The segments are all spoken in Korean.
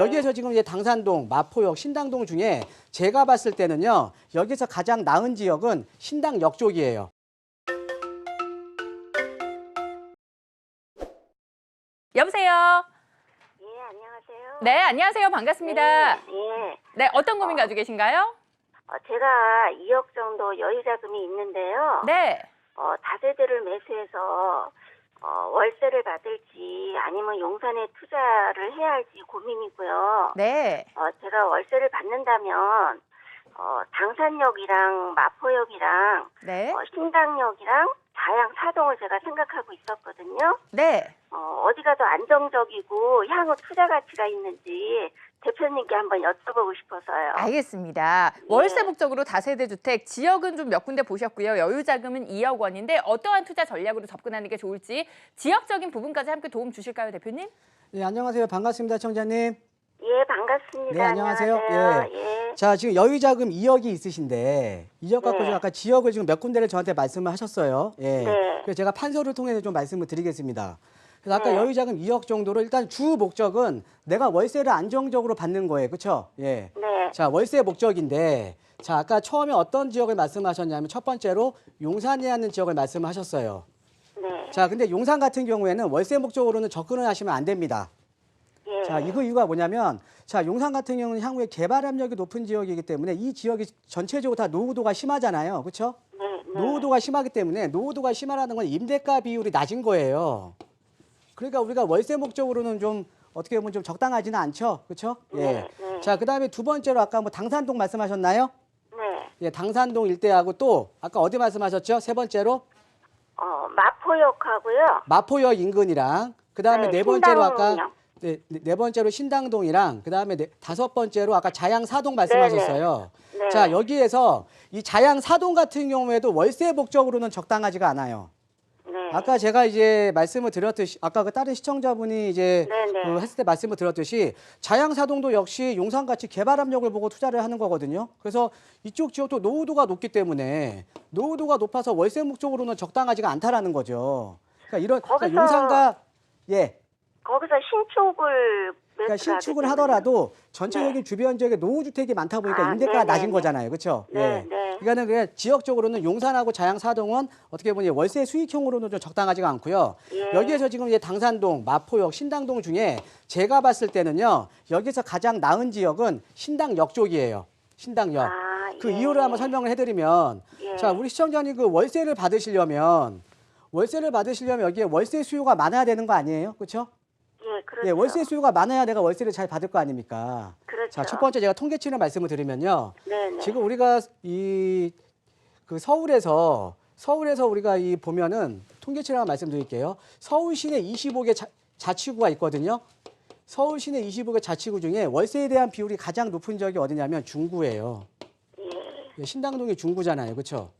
여기에서 지금 이제 당산동, 마포역, 신당동 중에 제가 봤을 때는요. 여기서 가장 나은 지역은 신당역 쪽이에요. 여보세요. 예, 안녕하세요. 네, 안녕하세요. 반갑습니다. 네, 예. 네, 어떤 고민 가지고 계신가요? 어, 제가 2억 정도 여유 자금이 있는데요. 네. 어, 다세대를 매수해서 어, 월세를 받을지 아니면 용산에 투자를 해야 할지 고민이고요. 네. 어, 제가 월세를 받는다면 어, 당산역이랑 마포역이랑 네. 어, 신당역이랑 자양 사동을 제가 생각하고 있었거든요. 네. 어, 어디가 더 안정적이고 향후 투자 가치가 있는지 대표님께 한번 여쭤보고 싶어서요. 알겠습니다. 월세 목적으로 다세대 주택 지역은 좀 몇 군데 보셨고요. 여유 자금은 2억 원인데 어떠한 투자 전략으로 접근하는 게 좋을지 지역적인 부분까지 함께 도움 주실까요, 대표님? 네, 안녕하세요. 반갑습니다, 청자님. 예, 반갑습니다. 네, 안녕하세요. 안녕하세요. 예. 자, 지금 여유 자금 2억이 있으신데 2억 갖고 네. 지금 아까 지역을 지금 몇 군데를 저한테 말씀을 하셨어요. 예. 네. 그래서 제가 판서를 통해서 좀 말씀을 드리겠습니다. 그래서 아까 네. 여유 자금 2억 정도로 일단 주 목적은 내가 월세를 안정적으로 받는 거예요. 그렇죠? 예. 네. 자, 월세 목적인데 자, 아까 처음에 어떤 지역을 말씀하셨냐면 첫 번째로 용산에 있는 지역을 말씀하셨어요. 네. 자, 근데 용산 같은 경우에는 월세 목적으로는 접근을 하시면 안 됩니다. 예. 자, 이거 이유가 뭐냐면 자, 용산 같은 경우는 향후에 개발 압력이 높은 지역이기 때문에 이 지역이 전체적으로 다 노후도가 심하잖아요. 그렇죠? 노후도가 심하기 때문에 노후도가 심하다는 건 임대가 비율이 낮은 거예요. 그러니까 우리가 월세 목적으로는 좀 어떻게 보면 좀 적당하지는 않죠. 그렇죠? 예. 네, 네. 자, 그다음에 두 번째로 아까 뭐 당산동 말씀하셨나요? 네. 예, 당산동 일대하고 또 아까 어디 말씀하셨죠? 세 번째로 어, 마포역하고요. 마포역 인근이랑 그다음에 네, 네, 번째로 아까 신당역. 네, 네, 네 번째로 신당동이랑 그다음에 네, 다섯 번째로 아까 자양 사동 말씀하셨어요. 네. 자, 여기에서 이 자양 사동 같은 경우에도 월세 목적으로는 적당하지가 않아요. 네. 아까 제가 이제 말씀을 드렸듯이 아까 그 다른 시청자분이 이제. 그 했을 때 말씀을 드렸듯이 자양 사동도 역시 용산같이 개발 압력을 보고 투자를 하는 거거든요. 그래서 이쪽 지역도 노후도가 높기 때문에 노후도가 높아서 월세 목적으로는 적당하지가 않다라는 거죠. 그러니까 이런 그러니까 용산과 예 거기서 신축을 그러니까 신축을 하더라도 전체적인 주변 지역에 노후 주택이 많다 보니까 아, 임대가가 네네네. 낮은 거잖아요, 그렇죠? 네, 네. 그러니까는 그냥 지역적으로는 용산하고 자양 사동은 어떻게 보니 월세 수익형으로는 좀 적당하지가 않고요. 예. 여기에서 지금 이제 당산동, 마포역, 신당동 중에 제가 봤을 때는요, 여기서 가장 나은 지역은 신당역 쪽이에요. 신당역. 아, 그 예. 이유를 한번 설명을 해드리면, 예. 자 우리 시청자님 그 월세를 받으시려면 월세를 받으시려면 여기에 월세 수요가 많아야 되는 거 아니에요, 그렇죠? 예, 그렇죠. 예, 월세 수요가 많아야 내가 월세를 잘 받을 거 아닙니까? 그렇죠. 자, 첫 번째 제가 통계치를 말씀을 드리면요. 네, 네. 지금 우리가 이 그 서울에서 서울에서 우리가 이 보면은 통계치를 하나 말씀드릴게요. 서울 시내 25개 자, 자치구가 있거든요. 서울 시내 25개 자치구 중에 월세에 대한 비율이 가장 높은 지역이 어디냐면 중구예요. 예. 예, 신당동이 중구잖아요. 그렇죠?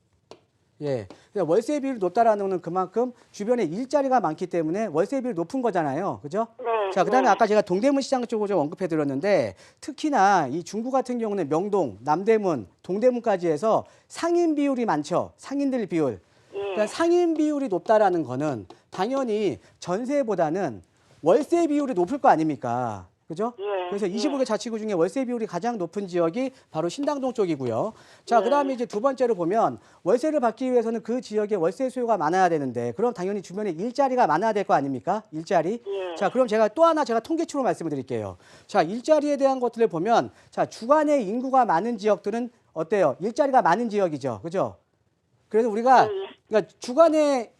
예. 월세 비율이 높다라는 건 그만큼 주변에 일자리가 많기 때문에 월세 비율이 높은 거잖아요. 그죠? 네. 자, 그다음에 네. 아까 제가 동대문 시장 쪽을 좀 언급해 드렸는데 특히나 이 중구 같은 경우는 명동, 남대문, 동대문까지 해서 상인 비율이 많죠. 상인들 비율. 예. 그러니까 상인 비율이 높다라는 거는 당연히 전세보다는 월세 비율이 높을 거 아닙니까? 그죠? 예, 그래서 예. 25개 자치구 중에 월세 비율이 가장 높은 지역이 바로 신당동 쪽이고요. 자, 예. 그다음에 이제 두 번째로 보면 월세를 받기 위해서는 그 지역에 월세 수요가 많아야 되는데 그럼 당연히 주변에 일자리가 많아야 될 거 아닙니까? 일자리. 예. 자, 그럼 제가 또 하나 제가 통계치로 말씀을 드릴게요. 자, 일자리에 대한 것들을 보면 자, 주간에 인구가 많은 지역들은 어때요? 일자리가 많은 지역이죠. 그죠? 그래서 우리가 예, 예. 그러니까 주간에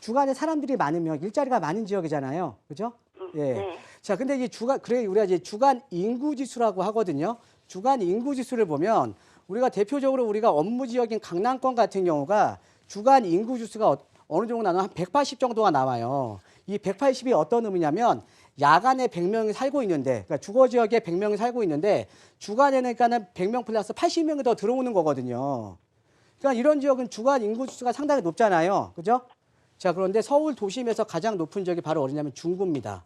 주간에 사람들이 많으면 일자리가 많은 지역이잖아요. 그죠? 예. 네. 자, 근데 이 주간 그래 우리가 이제 주간 인구 지수라고 하거든요. 주간 인구 지수를 보면 우리가 대표적으로 우리가 업무 지역인 강남권 같은 경우가 주간 인구 지수가 어, 어느 정도 나면 한180 정도가 나와요. 이 180이 어떤 의미냐면 야간에 100명이 살고 있는데 그러니까 주거 지역에 100명이 살고 있는데 주간에는 그러니까는 100명 플러스 80명이 더 들어오는 거거든요. 그러니까 이런 지역은 주간 인구 지수가 상당히 높잖아요. 그죠? 자, 그런데 서울 도심에서 가장 높은 지역이 바로 어디냐면 중구입니다.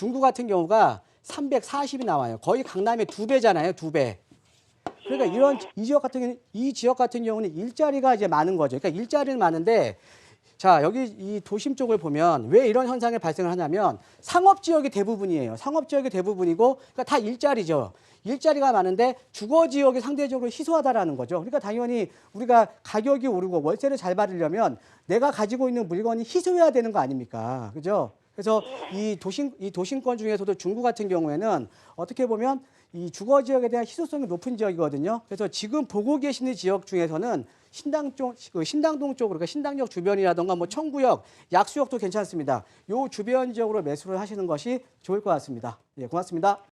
중구 같은 경우가 340이 나와요. 거의 강남의 두 배잖아요, 두 배. 그러니까 이런 이 지역 같은 경우는 이 지역 같은 경우는 일자리가 이제 많은 거죠. 그러니까 일자리는 많은데 자, 여기 이 도심 쪽을 보면 왜 이런 현상이 발생을 하냐면 상업 지역이 대부분이에요. 상업 지역이 대부분이고 그러니까 다 일자리죠. 일자리가 많은데 주거 지역이 상대적으로 희소하다라는 거죠. 그러니까 당연히 우리가 가격이 오르고 월세를 잘 받으려면 내가 가지고 있는 물건이 희소해야 되는 거 아닙니까? 그죠? 그래서 이 도심 이 도심권 중에서도 중구 같은 경우에는 어떻게 보면 이 주거 지역에 대한 희소성이 높은 지역이거든요. 그래서 지금 보고 계시는 지역 중에서는 신당 쪽, 그 신당동 쪽으로, 그러니까 신당역 주변이라던가 뭐 청구역, 약수역도 괜찮습니다. 요 주변 지역으로 매수를 하시는 것이 좋을 것 같습니다. 예, 고맙습니다.